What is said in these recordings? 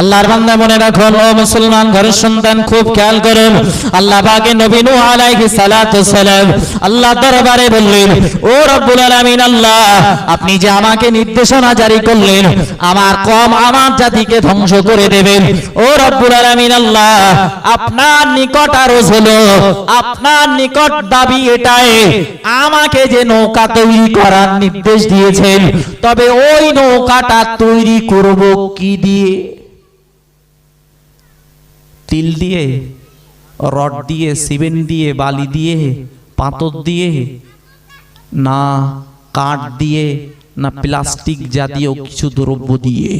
আল্লাহর বান্দা মনে রাখুন, ও মুসলমান, ঘরের সন্তান খুব খেয়াল করুন। আল্লাহ পাকে নবী নূহ আলাইহিস সালাতু সালাম আল্লাহ দরবারে বললেন, ও রব্বুল আলামিন আল্লাহ, আপনি যে আমাকে নির্দেশনা জারি করলেন, আমার কম আমার জাতিকে ধ্বংস করে দেবেন। ও রব্বুল আলামিন আল্লাহ, আপনার নিকট আরজ হলো, আপনার নিকট দাবি এটাই, আমাকে যে নৌকা তৈরি করার নির্দেশ দিয়েছেন, তবে ওই নৌকাটা তৈরি করব কি দিয়ে? তিল দিয়ে, রড দিয়ে, সিমেন্ট দিয়ে, বালি দিয়ে পাথর দিয়ে, না কাঠ দিয়ে, না প্লাস্টিক জাতীয় কিছু দ্রব্য দিয়ে।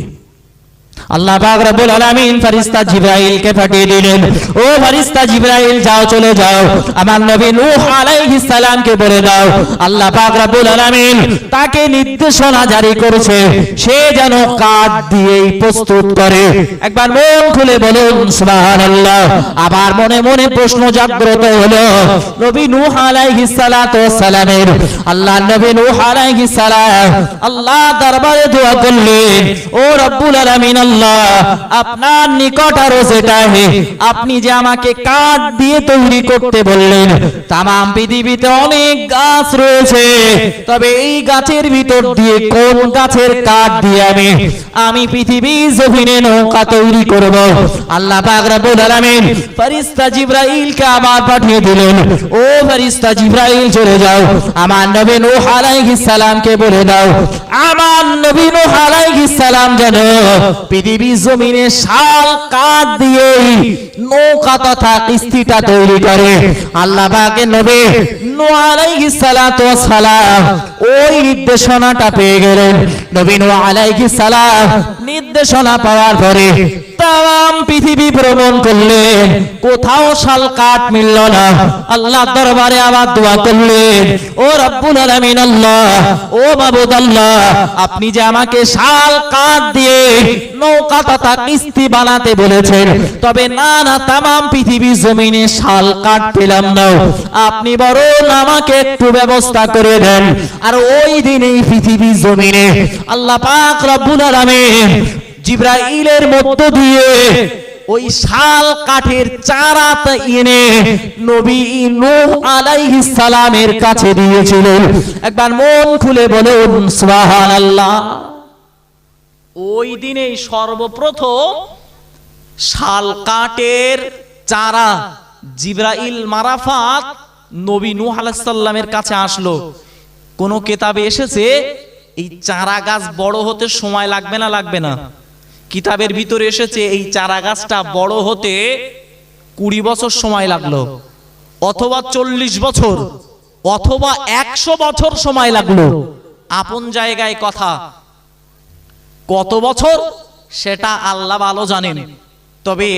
আল্লাহ পাক রব্বুল আলামিন ফেরেশতা জিবরাইলকে পাঠিয়ে দিলেন। ও ফেরেশতা জিবরাইল, যাও, চলে যাও। আমার নবী নূহ আলাইহিস সালামকে বলে দাও। আল্লাহ পাক রব্বুল আলামিন তাকে নির্দেশনা জারি করেছে, সে যেন কাঠ দিয়েই প্রস্তুত করে। একবার মন খুলে বলুন, সুবহানাল্লাহ। আবার মনে মনে প্রশ্ন জাগ্রত হলো, নবী নূহ আলাইহিস সালাতু সালামের আল্লাহ নবী নূহ আলাইহিস সালাম, আল্লাহ দরবারে দোয়া করলেন, ও রব্বুল আলামিন আল্লাহ আপনার নিকট আরও সেটাই আপনি যে আমাকে কাঠ দিয়ে তৈরি করতে বললেন তাম পৃথিবীতে অনেক গাছ রয়েছে। তবে এই গাছের ভিতর দিয়ে কোন গাছের কাঠ দিয়ে আমি আমি পৃথিবী জমিনে নৌকা তৈরি করব? আল্লাহ পাক আবার পাঠিয়ে দিলেন, ও ফেরেশতা জিবরাইল, চলে যাও। আমার নবী নূহ আলাইহিস বলে দাও, আমার নবী নূহ আলাইহিস সালাম যেন পৃথিবী জমিনে শাল, কাঠ দিয়ে নৌকা তথা কিস্তিটা তৈরি করে। আল্লাহ পাকের নবী নূহ আলাইহিস সালাতু ওয়াস ওই নির্দেশনাটা পেয়ে গেলেন। নবী নূহ আলাইহিস সালাম নির্দেশনা পাওয়ার পরে তাম পৃথিবী ভ্রমণ করলেন কোথাও শাল কাঠ মিলল না। আল্লাহ দরবারে আবার দোয়া করলেন ও রব্বুল আলামিন আল্লাহ, ও মাবুদ আল্লাহ, আপনি যে আমাকে শাল কাঠ দিয়ে নৌকা তথা কিস্তি বানাতে বলেছেন, তবে না না, তামাম পৃথিবী জমিনে শাল কাঠ পেলাম না। আপনি বরং আমাকে একটু ব্যবস্থা করে দেন। আর ওই দিনেই পৃথিবী জমিনে আল্লাহ পাক রব্বুল আলামিন জিব্রাইলের মধ্য দিয়ে ওই শাল কাঠের চারা এনে নবী নূহ আলাইহিস সালামের কাছে দিয়েছিলেন। একবার মন খুলে বলুন, সুবহানাল্লাহ। ওই দিনেই সর্বপ্রথম শাল কাঠের চারা জিব্রাইল মারাফাত নবী নূহ আলাইহিস সালামের কাছে আসলো। কোন কেতাবে এসেছে, এই চারা গাছ বড় হতে সময় লাগবে না লাগবে না। কিতাবের ভিতরে এসেছে, এই চারা গাছটা বড় হতে কুড়ি বছর সময় লাগল, অথবা চল্লিশ বছর, অথবা একশো বছর সময় লাগল। আপন জায়গায় কথা, কত বছর সেটা আল্লাহ ভালো জানেন। তবে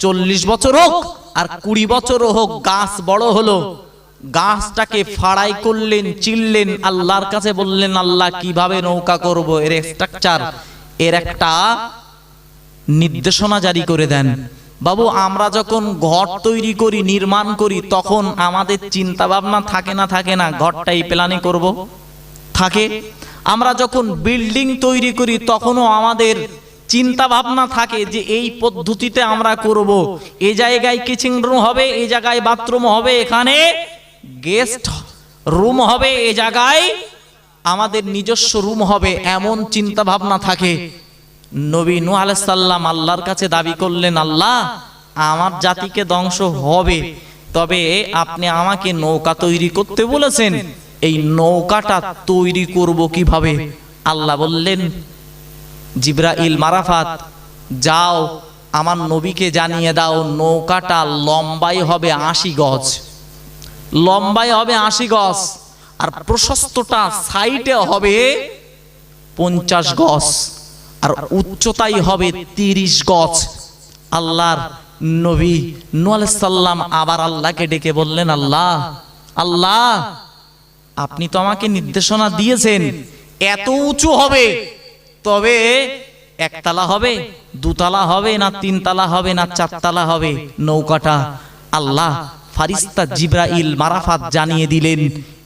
চল্লিশ বছর হোক আর কুড়ি বছরও হোক, গাছ বড় হলো, গাছটাকে ফাড়াই করলেন চিল্লেন আল্লাহর কাছে বললেন, আল্লাহ কীভাবে নৌকা করব, এর স্ট্রাকচার এর একটা নির্দেশনা জারি করে দেন। বাবু, আমরা যখন ঘর তৈরি করি, নির্মাণ করি, তখন আমাদের চিন্তা ভাবনা থাকে না থাকে না, ঘরটাই প্ল্যানিং করব? থাকে। আমরা যখন বিল্ডিং তৈরি করি, তখনও আমাদের চিন্তা ভাবনা থাকে যে এই পদ্ধতিতে আমরা করব। এই জায়গায় কিচেন রুম হবে এই জায়গায় বাথরুম হবে, এখানে গেস্ট রুম হবে এই জায়গায় আমাদের নিজস্ব রুম হবে এমন চিন্তা ভাবনা থাকে। নবী নূহ আলাইহিস সালাম আল্লাহর কাছে দাবি করলেন, আল্লাহ, আমার জাতিকে ধ্বংস হবে, তবে আপনি আমাকে নৌকা তৈরি করতে বলেছেন। এই নৌকাটা তৈরি করব কীভাবে? আল্লাহ বললেন, জিব্রাইল, মারাফাত, যাও, আমার নবীকে জানিয়ে দাও, নৌকাটা লম্বাই হবে আশি গজ। লম্বাই হবে আশি গজ। আর প্রশস্তটা সাইডে হবে পঞ্চাশ গজ, আর উচ্চতাই হবে তিরিশ গজ। আল্লাহর নবী সাল্লাম আবার আল্লাহকে ডেকে বললেন, আল্লাহ আল্লাহ, আপনি তো আমাকে নির্দেশনা দিয়েছেন, এত উঁচু হবে, তবে একতলা হবে, দুতলা হবে, না তিনতলা হবে, না চারতলা হবে, নৌকাটা আল্লাহ ফারিস্তা জিব্রাইল মারাফাত জানিয়ে দিলেন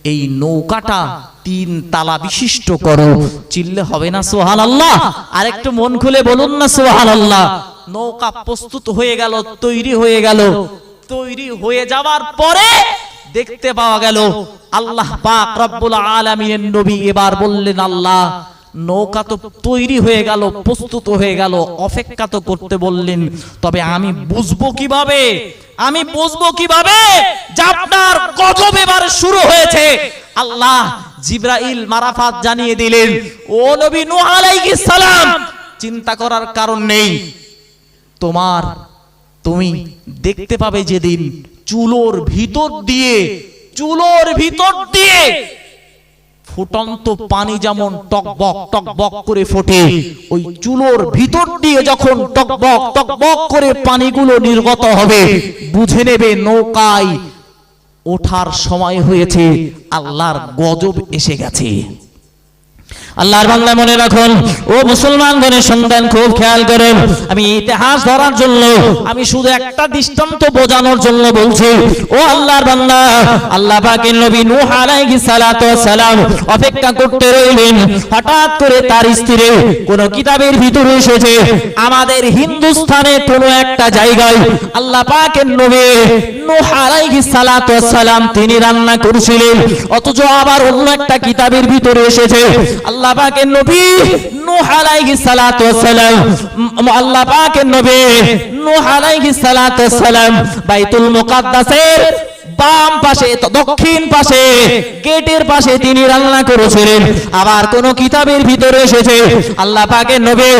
এই নৌকাটা তিন তালা বিশিষ্ট করো। চিল্লে হবে না সোহান আল্লাহ আর একটু মন খুলে বলুন না সোহান আল্লাহ নৌকা প্রস্তুত হয়ে গেল, তৈরি হয়ে গেল। তৈরি হয়ে যাওয়ার পরে দেখতে পাওয়া গেল, আল্লাহ পাক রব্বুল আলামিনের নবী এবার বললেন, আল্লাহ নৌকা তো তৈরি হয়ে গেল, প্রস্তুত হয়ে গেল, অপেক্ষা তো করতে বললেন, তবে আমি বুঝব কীভাবে? আমি বুঝব কীভাবে যে আপনার গজব এবার শুরু হয়েছে? আল্লাহ জিব্রাইল মারাফাত জানিয়ে দিলেন, ও নবী নূহ আলাইহিস সালাম, চিন্তা করার কারণ নেই। তোমার, তুমি দেখতে পাবে যেদিন চুলোর ভিতর দিয়ে, চুলোর ভিতর দিয়ে ফুটন্ত পানি যেমন টকবক টকবক করে ফোটে, ওই চুলোর ভিতর দিয়ে যখন টকবক টকবক করে পানিগুলো নির্গত হবে, বুঝে নেবে নৌকায় ওঠার সময় হয়েছে, আল্লাহর গজব এসে গেছে। আল্লাহর বাংলা মনে রাখুন, ও মুসলমান গণের সন্তান খুব খেয়াল করেন, আমি ইতিহাস ধরার জন্য, আমি শুধু একটা দৃষ্টান্ত বোঝানোর জন্য বলছি, ও আল্লাহর বান্দা, আল্লাহ পাকের নবী নূহ আলাইহিস সালাতু ওয়াস সালাম অপেক্ষা করতে রইলেন, হঠাৎ করে তার স্ত্রী কোন কিতাবের ভিতরে এসেছে, আমাদের হিন্দুস্তানে কোন একটা জায়গায় আল্লাহ পাকের নবী নূহ আলাইহিস সালাতু ওয়াস সালাম তিনি রান্না করছিলেন, অথচ আবার অন্য একটা কিতাবের ভিতরে এসেছে, আল্লাহ পাকের নবী নূহ আলাইহিস সালাতু ওয়াস সালাম আল্লাহ পাকের নবী নূহ আলাইহিস সালাতু ওয়াস সালাম বাইতুল মুকাদ্দাসের বাম পাশে দক্ষিণ পাশে, গেটের পাশে তিনি রান্না করেছিলেন। আবার কোন কিতাবের ভিতরে এসেছে, আল্লাহ পাকের নবী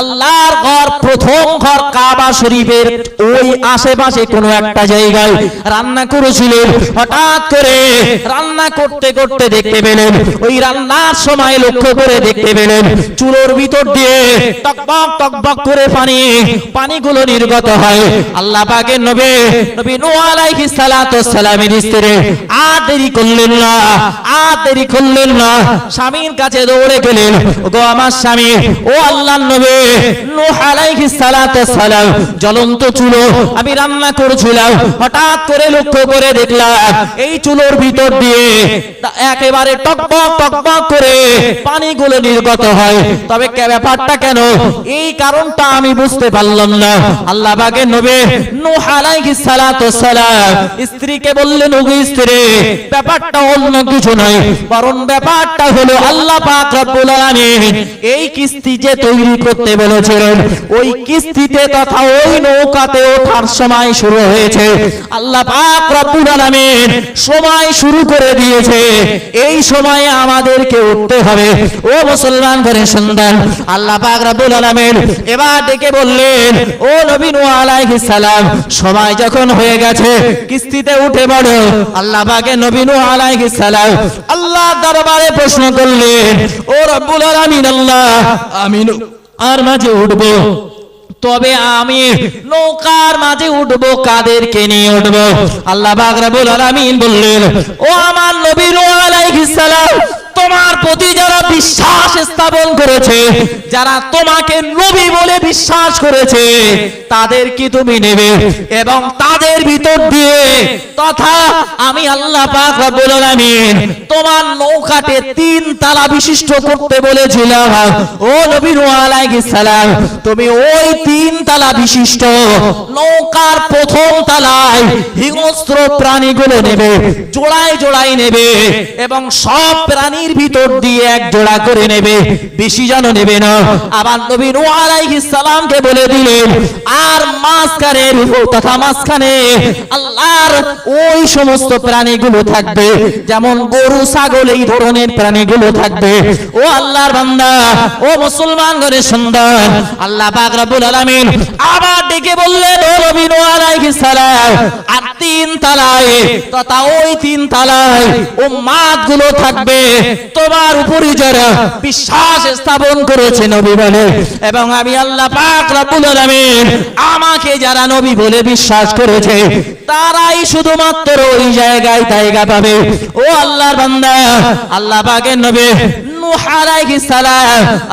আল্লাহর ঘর, প্রথম ঘর কাবা শরীফের ওই আশেপাশে কোনো একটা জায়গায় রান্না করেছিলেন। হঠাৎ করে রান্না করতে করতে দেখতে পেলেন। ওই রান্নার সময় লক্ষ্য করে দেখতে পেলেন। চুলোর ভিতর দিয়ে টকবক টকবক করে পানি, পানিগুলো নির্গত হয়। আল্লাহ পাকের নবী নবী নূহ আলাইহিস সালাতু ওয়াস সালামের স্ত্রী আর দেরি করলেন না, আর দেরি করলেন না। স্বামীর কাছে দৌড়ে গেলেন। গো আমার স্বামী, ও আল্লাহর নবী, নূহ আলাইহিস সালাতু ওয়াস সালাম জ্বলন্ত চুলো আমি রান্না করছিলাম। হঠাৎ করে লক্ষ্য করে দেখলাম, এই চুলোর ভিতর দিয়ে একেবারে করে পানিগুলো নির্গত হয়। তবে ব্যাপারটা কেন? এই কারণটা আমি বুঝতে পারলাম না। আল্লাহ বাগের নবী স্ত্রীকে বললেন ব্যাপারটা অন্য কিছু নয়। বরং ব্যাপারটা হলো আল্লাহ এই কিস্তি যে তৈরি করতে বলেছিলেন, ওই কিস্তিতে তথা ওই নৌকাতে ওঠার সময় শুরু হয়েছে। আল্লাহ পাক সময় শুরু করে দিয়েছে, এই সময়ে আমাদেরকে উঠতে হবে। ও মুসলমান ঘরের সন্তান আল্লাহ পাক রব্বুল এবার ডেকে বললেন, ও নবী নূহ আলাইহিস সালাম, সময় যখন হয়ে গেছে, কিস্তিতে উঠে পড়ো। আল্লাহ পাকের নবী নূহ আলাইহিস সালাম আল্লাহ দরবারে প্রশ্ন করলেন, ও রব্বুল আলামিন আল্লাহ আমি আর মাঝে উঠবো? তবে আমি নৌকার মাঝে উঠবো, কাদেরকে নিয়ে উঠবো। আল্লাহ বাগরা বলার আমিন বললেন, ও আমার নবীর তোমার প্রতি যারা বিশ্বাস স্থাপন করেছে, যারা তোমাকে নবী বলে বিশ্বাস করেছে, তাদের কি তুমি নেবে? এবং তাদের ভিতর দিয়ে তথা আমি আল্লাহ পাক রব্বুল আলামিন তোমার নৌকাতে তিন তালা বিশিষ্ট করতে বলেছিলাম। ও নবী নূহ আলাইহিস সালাম, তুমি ওই তিন তালা বিশিষ্ট নৌকার প্রথম তালায় হিংস্র প্রাণীগুলো নেবে, জোড়ায় জোড়ায় নেবে এবং সব প্রাণীর ভিতর দিয়ে এক জোড়া করে নেবে, বেশি জন নেবে না। আবার নবী নূহ আলাইহিস সালামকে বলে দিলেন, আর মাঝখানে তথা মাঝখানে আল্লাহর ওই সমস্ত প্রাণীগুলো থাকবে, যেমন গরু, ছাগল, এই ধরনের প্রাণীগুলো থাকবে। ও আল্লাহর বান্দা, ও মুসলমান ঘরের সন্তান, আল্লাহ পাক রব্বুল আলামিন আবার ডেকে বললেন, ও নবী নূহ আলাইহিস সালাম, আর তিন তালায় তথা ওই তিন তালায় ও মাছগুলো থাকবে তোমার উপরই যারা বিশ্বাস স্থাপন করেছে নবী বলে, এবং আমি আল্লাহ পাক রব্বুল আলামিন আমাকে যারা নবী বলে বিশ্বাস করেছে, তারাই শুধুমাত্র ওই জায়গায় জায়গা পাবে। ও আল্লাহর বান্দা, আল্লাহ পাকের নবী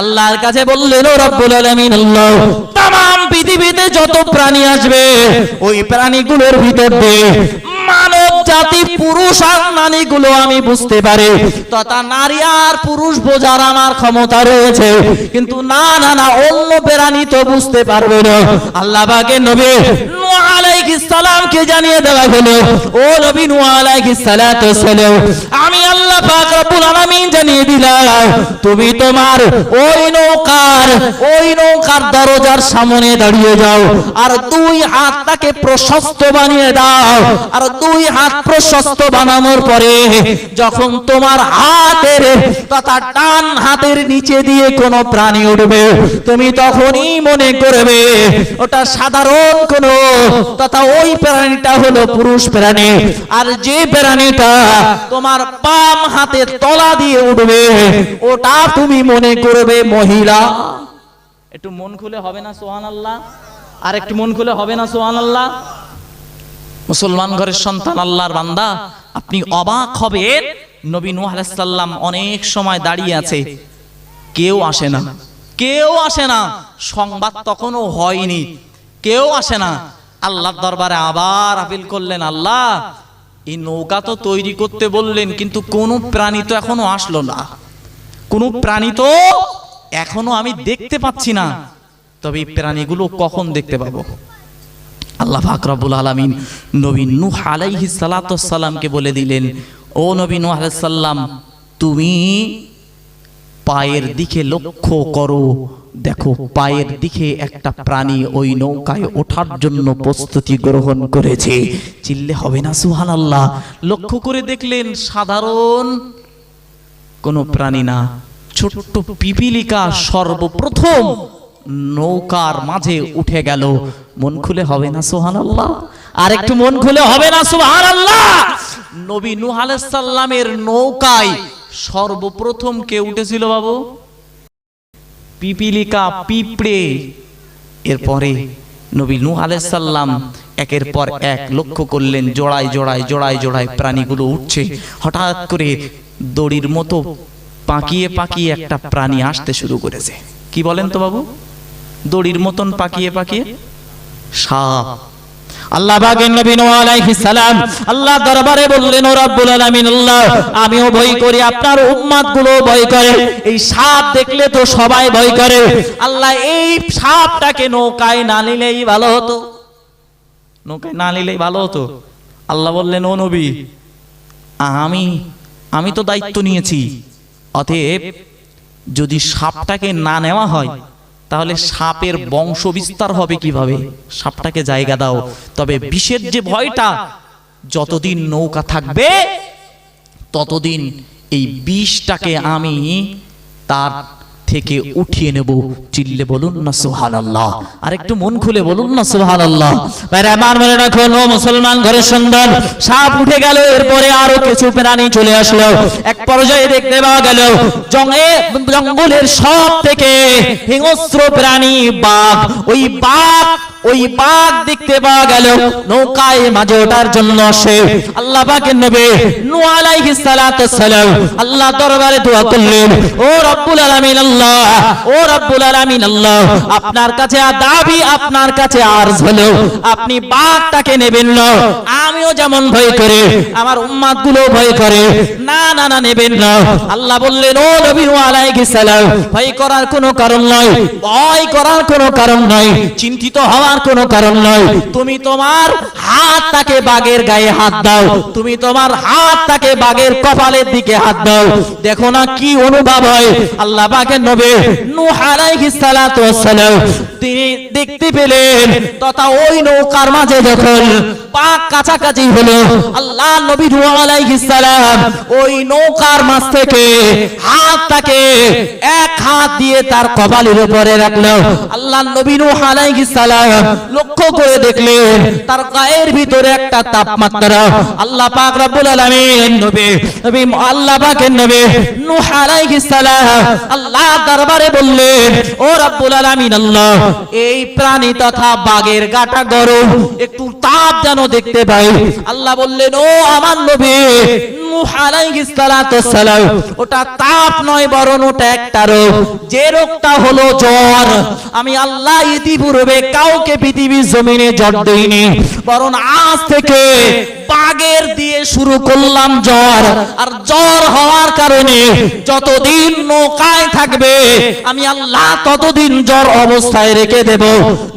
আল্লাহর কাছে বললেন রব্বুল আলামিন, আল্লাহ তাম পৃথিবীতে যত প্রাণী আসবে, ওই প্রাণীগুলোর ভিতর দিয়ে মানব জাতি, পুরুষ আর নারীগুলো আমি বুঝতে পারি। তথা নারী আর পুরুষ বোঝার আমার ক্ষমতা রয়েছে। কিন্তু না না না, অন্য প্রাণী তো বুঝতে পারবে না। আল্লাহ বাগে নবী সালামকে জানিয়ে দেওয়া হলো, ও নবী আমি আল্লাহ পাক রব্বুল আলামিন জানিয়ে দিলাম, তুমি তোমার ওই নৌকার ওই নৌকার দরজার সামনে দাঁড়িয়ে যাও, আর দুই প্রশস্ত বানিয়ে দাও, আর দুই হাত প্রশস্ত বানানোর পরে যখন তোমার হাতের তথা ডান হাতের নিচে দিয়ে কোনো প্রাণী উঠবে, তুমি তখনই মনে করবে, ওটা সাধারণ কোনো তথা ওই প্রাণীটা হলো পুরুষ প্রাণী। আর যে প্রাণীটা তোমার বাম হাতের তলা দিয়ে উঠবে, ওটা তুমি মনে করবে মহিলা। একটু মন খুলে হবে না সোহান আল্লাহ আর একটু মন খুলে হবে না সোহান আল্লাহ মুসলমান ঘরের সন্তান আল্লাহর বান্দা, আপনি অবাক হবেন, নবী নূহ আলাইহিস সালাম অনেক সময় দাঁড়িয়ে আছে। কেউ আসে না। কেউ আসে না। সংবাদ তখনও হয়নি। কেউ আসে না। আল্লাহর দরবারে আবার আপিল করলেন, আল্লাহ, এই নৌকা তো তৈরি করতে বললেন, কিন্তু কোনো প্রাণী তো এখনও আসলো না। কোনো প্রাণী তো এখনও আমি দেখতে পাচ্ছি না। তবে এই প্রাণীগুলো কখন দেখতে পাবো? আল্লাহ ফাকরাবুল আলামিন নবী নূহ আলাইহি সালাতু সালামকে বলে দিলেন, ও নবী নূহ আলাইহিস সালাম, তুমি পায়ের দিকে লক্ষ্য করো দেখো, পায়ের দিকে একটা প্রাণী ওই নৌকায় ওঠার জন্য প্রস্তুতি গ্রহণ করেছে। চিল্লে হবে না, সুবহানাল্লাহ। লক্ষ্য করে দেখলেন সাধারণ কোনো প্রাণী না। ছোট্ট পিপিলিকা সর্বপ্রথম নৌকার মাঝে উঠে গেল। মন খুলে হবে না সোহান আল্লাহ আর একটু মন খুলে হবে না সোহান আল্লাহ নবী নূহ আলাইহিস নৌকায় সর্বপ্রথম কে উঠেছিল বাবু? পিপিলিকা, পিঁপড়ে। এরপরে নবী নূহ আলাইহিস সালাম একের পর এক লক্ষ্য করলেন, জোড়ায় জোড়ায় জোড়ায় জোড়ায় প্রাণীগুলো উঠছে। হঠাৎ করে দড়ির মতো পাকিয়ে পাকিয়ে একটা প্রাণী আসতে শুরু করেছে। কি বলেন তো বাবু? দড়ির মতন পাকিয়ে পাকিয়ে? সাপ। আল্লাহ বাগের নবী নূহ আলাইহিস সালাম আল্লাহ দরবারে বললেন, ও রব্বুল আলামিন, আল্লাহ, আমিও ভয় করি, আপনার উম্মতগুলো ভয় করে। এই সাপ দেখলে তো সবাই ভয় করে। আল্লাহ, এই সাপটাকে নৌকায় না নিলেই ভালো হতো। নৌকায় না নিলেই ভালো হতো। আল্লাহ বললেন, ও নবী, আমি আমি তো দায়িত্ব নিয়েছি। অতএব যদি সাপটাকে না নেওয়া হয় তাহলে সাপের বংশ বিস্তার হবে কীভাবে? সাপটাকে জায়গা দাও। তবে বিষের যে ভয়টা যতদিন নৌকা থাকবে ততদিন এই বিষটাকে আমি তার থেকে উঠিয়ে নেব। চিল্লে বলুন না সোহান আল্লাহ আর একটু মন খুলে বলুন না সোহান আল্লাহ আমার মনে রাখুন ও মুসলমান ঘরের সুন্দর। সাপ উঠে গেল এরপরে আরও কিছু প্রাণী চলে আসলো। এক পর্যায়ে দেখতে পাওয়া গেল জঙ্গে জঙ্গলের সব থেকে হিংস্র প্রাণী বাঘ। ওই বাঘ ওই বাঘ দেখতে পাওয়া গেল। নৌকায় মাঝে ওঠার জন্য আসে। আল্লাহ পাকের নবী নূহ আলাইহিস সালাতু সালাম আল্লাহ দরবারে দোয়া করলেন, ও রব্বুল আলামিন আল্লাহ, ও রব্বুল আলামিন আল্লাহ, আপনার কাছে দাবি আপনার কাছে আরজ হলো। আপনি বাঘটাকে নেবেন না, আমিও যেমন ভয় করে, আমার উম্মাদগুলো ভয় করে। না না না, নেবেন না। আল্লাহ বললেন, ও নবী নূহ আলাইহিস সালাম, ভয় করার কোনো কারণ নয় ভয় করার কোনো কারণ নয় চিন্তিত হওয়ার কোনো কারণ নয় তুমি তোমার হাতটাকে বাঘের গায়ে হাত দাও। তুমি তোমার হাতটাকে বাঘের কপালের দিকে হাত দাও। দেখো না কি অনুভব হয়। আল্লাহ পাকের নবী নূহ আলাইহিস সালাতু ওয়াসসালাম তিনি দেখতে পেলেন তথা ওই নৌকার মাঝে যখন পাক কাছাকাছি হলো আল্লাহ নবী নূহ আলাইহিস সালাম ওই নৌকার মাছ থেকে হাতটাকে এক হাত দিয়ে তার কপালের উপরে রাখল। আল্লাহ নবী নূহ আলাইহিস সালাম লক্ষ্য করে দেখলেন, তার গায়ের ভিতরে একটা তাপমাত্রা। আল্লাহ পাক রব্বুল আলামিন নবী নবী আল্লাহ পাকের নবী নূহ আলাইহিস সালাম আল্লাহ দরবারে বললেন, ও রব্বুল আলামিন আল্লাহ, এই প্রাণী তথা বাঘের গাটা গরম, একটু তাপ যেন দেখতে পাই। আল্লাহ বললেন, ও আমার নবী বাগের দিয়ে শুরু করলাম জ্বর। আর জ্বর হওয়ার কারণে যতদিন নৌকায় থাকবে, আমি আল্লাহ ততদিন জ্বর অবস্থায় রেখে দেব,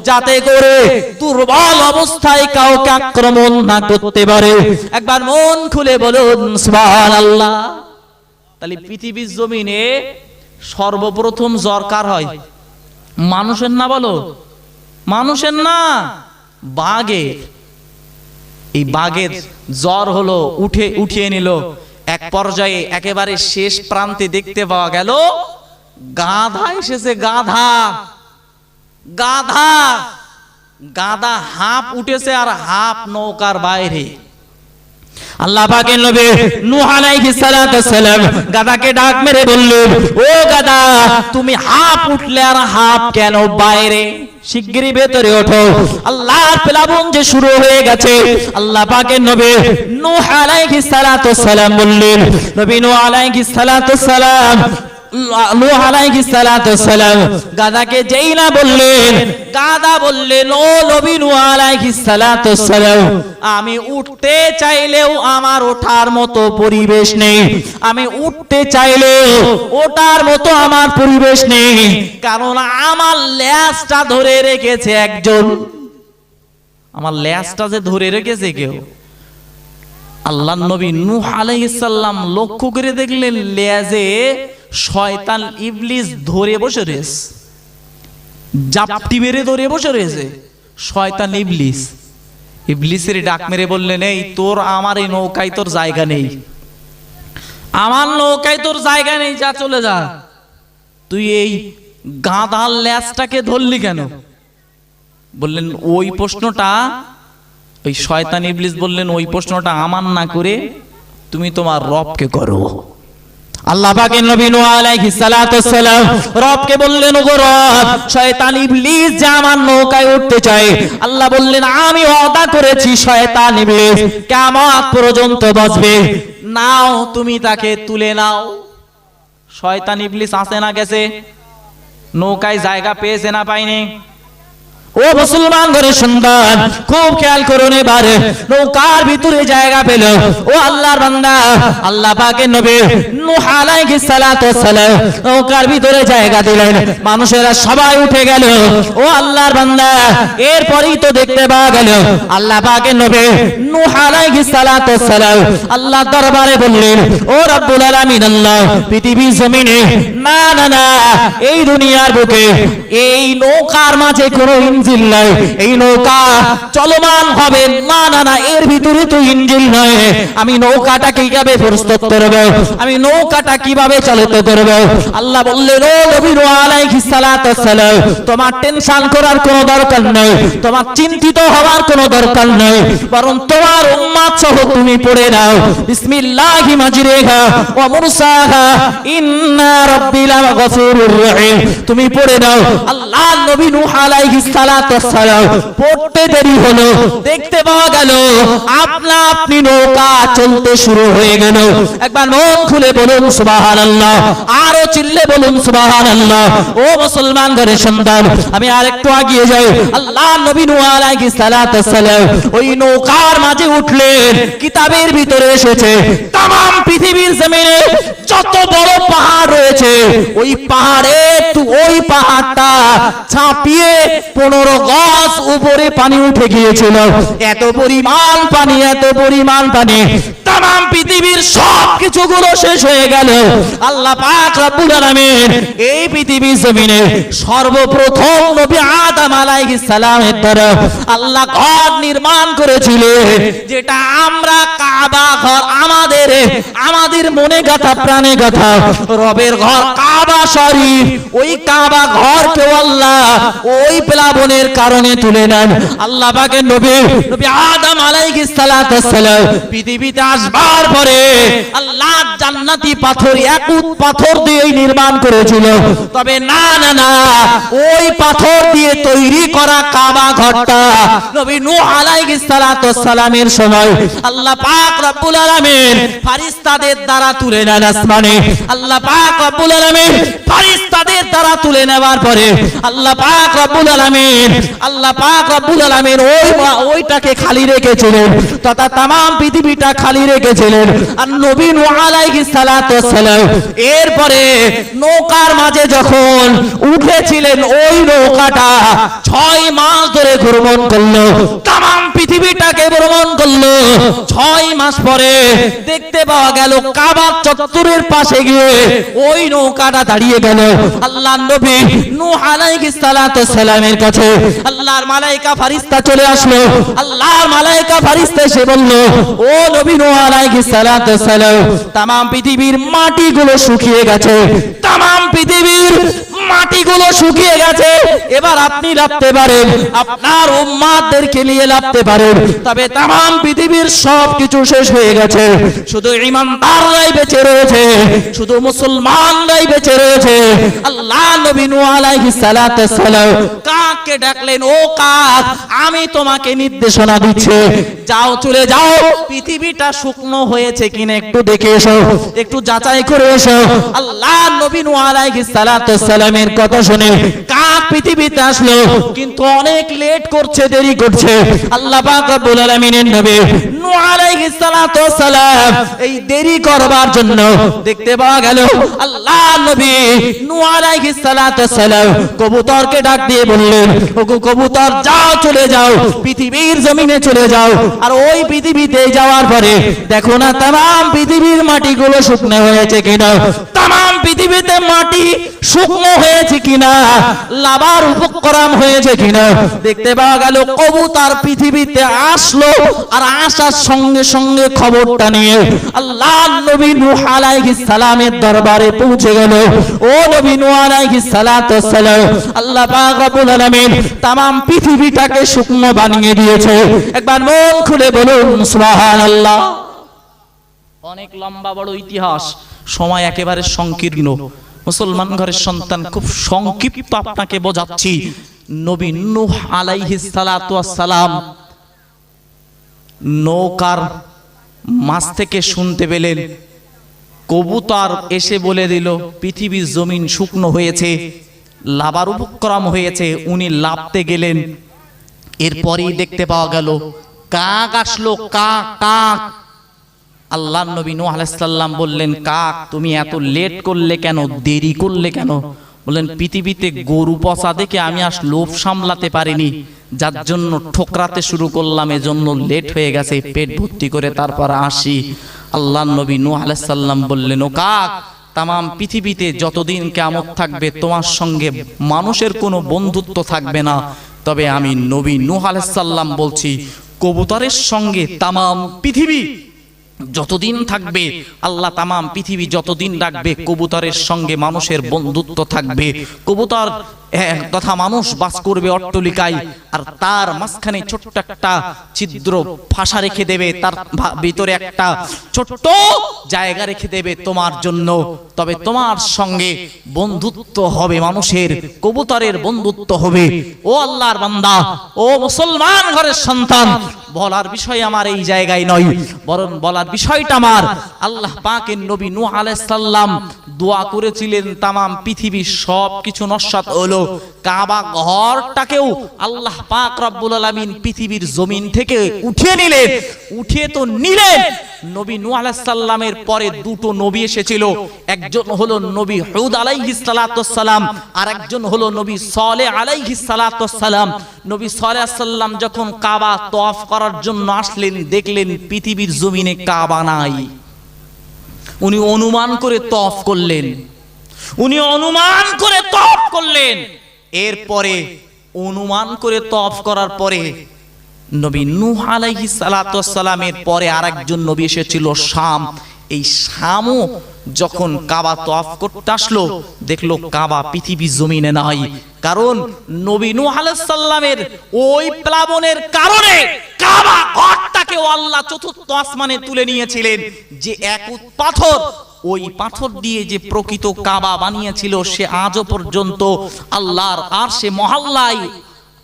যাতে করে দুর্বল অবস্থায় কাউকে আক্রমণ না করতে পারে। একবার মন খুলে বলুন তাহলে পৃথিবীর জমিনে সর্বপ্রথম জ্বর কার হয়? মানুষের না বলো? মানুষের না, বাঘের। এই বাঘের জ্বর হলো, উঠে, উঠিয়ে নিল। এক পর্যায়ে একেবারে শেষ প্রান্তে দেখতে পাওয়া গেল, গাধা এসেছে, গাধা। গাধা। গাধা হাফ উঠেছে আর হাফ নৌকার বাইরে। আল্লাহ পাকের নবী নূহ আলাইহিস সালাতু সালাম গাদাকে ডাক মেরে বললেন ও গাদা, তুমি হাফ উঠলে আর হাফ কেন বাইরে? শিগগিরই ভেতরে ওঠো। আল্লাহর প্লাবন যে শুরু হয়ে গেছে, আল্লাহ পাকের নবী নূহ আলাইহিস সালাতু সালাম বললেন, নবী নূহ আলাইহিস সালাতু সালাম আমি উঠতে চাইলেও আমার ওঠার মতো পরিবেশ নেই। আমি উঠতে চাইলেও ওটার মতো আমার পরিবেশ নেই, কারণ আমার ল্যাজটা ধরে রেখেছে একজন। আমার ল্যাজটা যে ধরে রেখেছে কেউ? আল্লাহ নবী নূহ আলাইহিস সালাম লক্ষ্য করে দেখলেন লেজে শয়তান ইবলিস ধরে বসে রয়েছে। জাপটি মেরে ধরে বসে রয়েছে। শয়তান ইবলিস। ইবলিসের ডাক মেরে বললেন, এই তোর আমার এই নৌকায় তোর জায়গা নেই। আমার নৌকায় তোর জায়গা নেই, যা চলে যা। তুই এই গাঁদার ল্যাজটাকে ধরলি কেন? বললেন, ওই প্রশ্নটা ওই শয়তান ইবলিস বললেন, ওই প্রশ্নটা আমার না করে তুমি তোমার রবকে করো। আল্লাহ পাকের নবী নূহ আলাইহিস সালাতু সালাম রবকে বললেন, ওগো রব, শয়তান ইবলিস যে আমার নৌকায় উঠতে চায়। আল্লাহ বললেন, আমি ওয়াদা করেছি, শয়তান ইবলিস কিয়ামত পর্যন্ত বসবে। নাও, তুমি তাকে তুলে নাও। শয়তান ইবলিস আসে না গেছে। নৌকায় জায়গা পেয়েছে না পাইনি ও মুসলমান ঘরে সন্তান, খুব খেয়াল করুন এবার। নৌকার ভিতরে জায়গা পেল। ও আল্লাহর বান্দা, আল্লাহ পাকের নবী নূহ আলাইহিস সালাতু সালাম নৌকার ভিতরে জায়গা দিলেন। মানুষেরা সবাই উঠে গেল। ও আল্লাহর বান্দা, এরপরেই তো দেখতে পাওয়া গেল। আল্লাহ পাকের নবী নূহ আলাইহিস সালাতু সালাম আল্লাহ দরবারে বললেন, ও রব্বুল আলামিন আল্লাহ, পৃথিবীর জমিনে না না না, এই দুনিয়ার বুকে এই নৌকার মাঝে কোনো ইঞ্জিন নাই। এই নৌকা চলমান হবে। না না না এর ভিতরে তো ইঞ্জিন নয় আমি নৌকাটা কীভাবে প্রস্তুত করব? আমি নৌকাটা কীভাবে চালিত করব? আল্লাহ বললেন ও নবী নূহ আলাইহিস সালাতু সালাম তোমার টেনশন করার কোনো দরকার নেই। তোমার চিন্তিত হওয়ার কোনো দরকার নেই। বরং তোমার উম্মাত সহ তুমি পড়ে নাও। বিসমিল্লাহি মাজরিহা ওয়া মুরসাহা। ইন্না রাব্বি লাগফুরুর রহিম। তুমি পড়ে নাও। আল্লাহ নবী নূহ আলাইহিস সালাতু পড়তে দেরি হলো, দেখতে পাওয়া গেল, আপনা আপনি নৌকা চলতে শুরু হয়ে গেল। একবার খুলে বলুন সুবহানাল্লাহ, আরও চিল্লে বলুন সুবহানাল্লাহ। ও মুসলমান সন্তান, আমি আরেকটু আগিয়ে যাই। আল্লাহ সালাতু ওই নৌকার মাঝে উঠলেন, কিতাবের ভিতরে এসেছে তাম পৃথিবীর জমিনে যত বড় পাহাড় রয়েছে, ওই পাহাড়ে ওই পাহাড়টা ছাপিয়ে পনেরো গজ উপরে পানি উঠে গিয়েছিল। এত পরিমাণ পানি, এত পরিমাণ পানি। তাম পৃথিবীর সব শেষ হয়ে গেল। আল্লাহ এই জমিনে সর্বপ্রথম নবী আদম আলাইহিস সালামের আল্লাহ ঘর নির্মাণ যেটা আমরা কাবা ঘর, আমাদের আমাদের মনে গাথা, প্রাণে গাথা। রবের ঘর কাবা শরীফ, ওই কাবা ঘরকে আল্লাহ ওই প্লাবনের কারণে তুলে নেন। আল্লাহ পাকের নবী নবী আদম আলাইহিস সালাতু সালাম পৃথিবীতে আসবার পরে আল্লাহ জান্নাতি পাথর একুত পাথর দিয়ে নির্মাণ করেছিল। তবে না না না, ওই পাথর দিয়ে তৈরি করা কাবা ঘরটা নবী নূহ আলাইহিস সালাতু সালামের সময় আল্লাহ পাক রব্বুল আলামিন ফারিস্তাদের দ্বারা তুলে নেন আসমানে। আল্লাহ পাক রব্বুল আলামিন ফারিস্তাদের দ্বারা তুলে নেওয়ার পরে আল্লাহ পাক রব্বুল আলামিন আল্লাহ পাক রব্বুল আলামিন ওই ওইটাকে খালি রেখেছিলেন। তথা তাম পৃথিবীটা খালি রেখেছিলেন। আর নবী নূহ সালাতু এরপরে নৌকার মাঝে যখন উঠেছিলেন, ওই নৌকাটা ছয় মাস ধরে ঘুরমন করল। তাম পৃথিবীটাকে ভ্রমণ করলো ছয় মাস পরে দেখতে পাওয়া গেল কাবার চত্বরের পাশে গিয়ে ওই নৌকাটা দাঁড়িয়ে গেল আল্লাহ নবী নূহ আলাইহিস সালাতু সালামের কাছে আল্লাহর মালাইকা ফারিস্তা চলে আসলো আল্লাহর মালাইকা ফারিস্তা এসে বলল ও নবী নূহ আলাইহিস সালাতু সালাম तमाम পৃথিবীর মাটিগুলো শুকিয়ে গেছে तमाम পৃথিবীর মাটিগুলো শুকিয়ে গেছে। এবার আপনি লাভতে পারেন। আপনার উম্মাদেরকে নিয়ে লাভতে পারেন। তবে তাম পৃথিবীর সব কিছু শেষ হয়ে গেছে। শুধু ইমানদাররাই বেঁচে রয়েছে। শুধু মুসলমানরাই বেঁচে রয়েছে। আল্লাহ নবী নূহ আলাইহিস সালাতু সালাম কাককে ডাকলেন, ও কাক, আমি তোমাকে নির্দেশনা দিচ্ছি। যাও, চলে যাও। পৃথিবীটা শুকনো হয়েছে কিনা একটু দেখে এসো। একটু যাচাই করে এসো। আল্লাহ নবী নূহ আলাইহিস সালাতু সালাম সালামের কথা শুনে কাক পৃথিবীতে আসলো? কিন্তু অনেক লেট করছে, দেরি করছে। আল্লাহ পাক রব্বুল আলামিনের নবী নূহ আলাইহিস সালাতু সালাম এই দেরি করবার জন্য দেখতে পাওয়া গেল, আল্লাহ নবী নূহ আলাইহিস সালাতু সালাম কবুতরকে ডাক দিয়ে বললেন, ওগো কবুতর, যাও, চলে যাও, পৃথিবীর জমিনে চলে যাও। আর ওই পৃথিবীতে যাওয়ার পরে দেখো না তাম পৃথিবীর মাটিগুলো শুকনো হয়েছে কিনা? তাম পৃথিবীতে মাটি শুকনো হয়েছে কিনা লাভার উপক্রম হয়েছে কিনা দেখতে পাওয়া গেল কবুতর পৃথিবীতে আসলো আর আসার সঙ্গে সঙ্গে খবরটা নিয়ে আল্লাহ নবী নূহ আলাইহিস সালামের দরবারে পৌঁছে গেল ও নবী নূহ আলাইহিস সালাতু সালাম আল্লাহ পাক রব্বুল আলামিন तमाम পৃথিবীটাকে শুকনো বানিয়ে দিয়েছে একবার মন খুলে বলুন সুবহানাল্লাহ অনেক লম্বা বড় ইতিহাস সময় একেবারে সংকীর্ণ মুসলমান ঘরের সন্তান খুব সংক্ষিপ্ত আপনাকে বোঝাচ্ছি। নবী নূহ আলাইহিস সালাতু সালাম। নৌকার মাছ থেকে শুনতে পেলেন। কবুতর এসে বলে দিল পৃথিবীর জমিন শুকনো হয়েছে লাভার উপক্রম হয়েছে। উনি লাভতে গেলেন। এরপরেই দেখতে পাওয়া গেল কাক আসলো কাক কাক। আল্লাহ নবী নু আলাইসাল্লাম বললেন, কাক, তুমি এত লেট করলে কেন? দেরি করলে কেন? বললেন, পৃথিবীতে গরু পচা দেখে আমি আজ লোভ সামলাতে পারিনি। যার জন্য ঠোকরাতে শুরু করলাম, এজন্য লেট হয়ে গেছে, পেট ভর্তি করে তারপর আসি। আল্লাহ নবী নু আলাইসাল্লাম বললেন, ও কাক, তামাম পৃথিবীতে যতদিন কেমন থাকবে, তোমার সঙ্গে মানুষের কোনো বন্ধুত্ব থাকবে না। তবে আমি নবী নূহ আলাইসাল্লাম বলছি, কবুতরের সঙ্গে তামাম পৃথিবী যতদিন থাকবে আল্লাহ তামাম পৃথিবী যতদিন রাখবে কবুতরের সঙ্গে মানুষের বন্ধুত্ব থাকবে। কবুতর তথা মানুষ বাস করবে অট্টলিকায়, আর তার মাঝখানে ছোট্ট একটা ছিদ্র ফাঁসা রেখে দেবে, তার ভিতরে একটা ছোট্ট জায়গা রেখে দেবে তোমার জন্য। তবে তোমার সঙ্গে বন্ধুত্ব হবে, মানুষের কবুতরের বন্ধুত্ব হবে। ও আল্লাহর বান্দা, ও মুসলমান ঘরের সন্তান, বলার বিষয় আমার এই জায়গায় নয়, বরং বলার বিষয়টা আমার। আল্লাহ পাকের নবী নূহ আলাইহিস সালাম দোয়া করেছিলেন, তামাম পৃথিবীর সব কিছু নস্বাত হলো। কাবা ঘরটাকেও আল্লাহ পাক রব্বুল আলামিন পৃথিবীর জমিন থেকে উঠিয়ে নিলেন। উঠিয়ে তো নিলেন। নবী নূহ আলাইহিস সালামের পরে দুটো নবী এসেছিল। একজন হলো নবী হুদ আলাইহিস সালাম আর একজন হলো নবী সালেহ আলাইহিস সালাম নবী সালেহ সাল্লাম যখন কাবা তওয়াফ করার জন্য আসলেন, দেখলেন পৃথিবীর জমিনে কাবা নাই। উনি অনুমান করে তফ করলেন। উনি অনুমান করে তফ করলেন। এরপরে অনুমান করে তফ করার পরে নবী নূহ আলাইহিস সালাতু সালামের পরে আরেকজন নবী এসেছিল শাম। এই শামও যখন কাবা তফ করতে আসলো, দেখল কাবা পৃথিবী জমিনে নাই। কারণ নবী নূহ আলাইহিস সাল্লামের ওই প্লাবনের কারণে কাবা ঘরটাকে আল্লাহ চতুর্থ আসমানে তুলে নিয়েছিলেন যে এক পাথর ওই পাথর দিয়ে যে প্রকৃত কাবা বানিয়েছিল সে আজও পর্যন্ত আল্লাহর আর সে মহল্লায়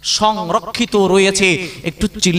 সংরক্ষিত রয়েছে। একটু চিল্লে